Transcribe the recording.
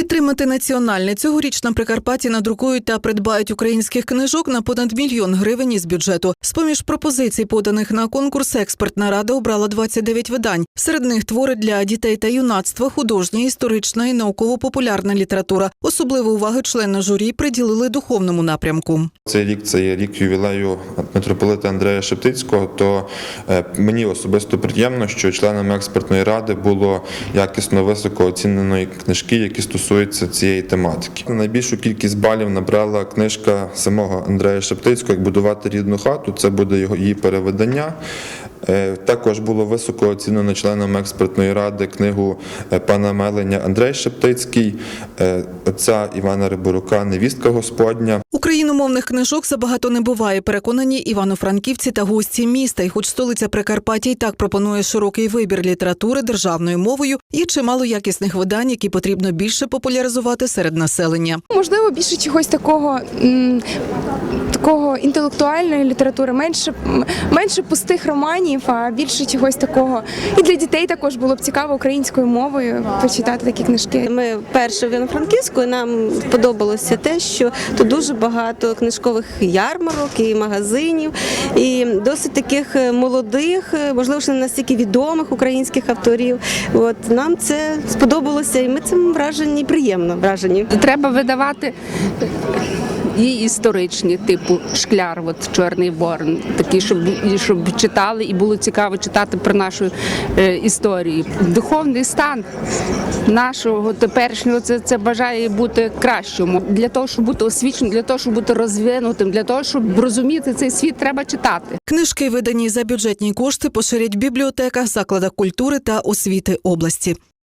Підтримати національне цьогоріч на Прикарпатті надрукують та придбають українських книжок на понад мільйон гривень із бюджету. З поміж пропозицій, поданих на конкурс, експертна рада обрала 29 видань. Серед них твори для дітей та юнацтва, художня, історична і науково-популярна література. Особливу увагу члени журі приділили духовному напрямку. Цей рік це є рік ювілею митрополита Андрея Шептицького. То е, мені особисто приємно, що членами експертної ради було якісно високо оціненої книжки, які стосуються цієї тематики. Найбільшу кількість балів набрала книжка самого Андрея Шептицького Як будувати рідну хату. Це буде його її переведення. Е, Також було високо оцінено членами експертної ради книгу е, пана Меленя Андрей Шептицький, е, отця Івана Риборука Невістка Господня. Україномовних книжок забагато не буває. Переконані івано-франківці та гості міста. І хоч столиця Прикарпаття і так пропонує широкий вибір літератури державною мовою, є чимало якісних видань, які потрібно більше популяризувати серед населення. Можливо, більше чогось такого, такого інтелектуальної літератури, менше, менше пустих романів, а більше чогось такого. І для дітей також було б цікаво українською мовою почитати такі книжки. Ми вперше в Івано-Франківську, і нам сподобалося те, що тут дуже багато книжкових ярмарок і магазинів, і досить таких молодих, можливо, ще не настільки відомих українських авторів. От нам це сподобалося, і ми цим вражені, приємно вражені. Треба видавати і історичні, типу шкляр, от Чорний Ворон, такі, щоб, щоб читали і було цікаво читати про нашу е, історію. Духовний стан нашого теперішнього це, це бажає бути кращому. Для того, щоб бути освіченим, для того, щоб бути розвинутим, для того, щоб розуміти цей світ, треба читати. Книжки, видані за бюджетні кошти, поширять в бібліотеках, закладах культури та освіти області.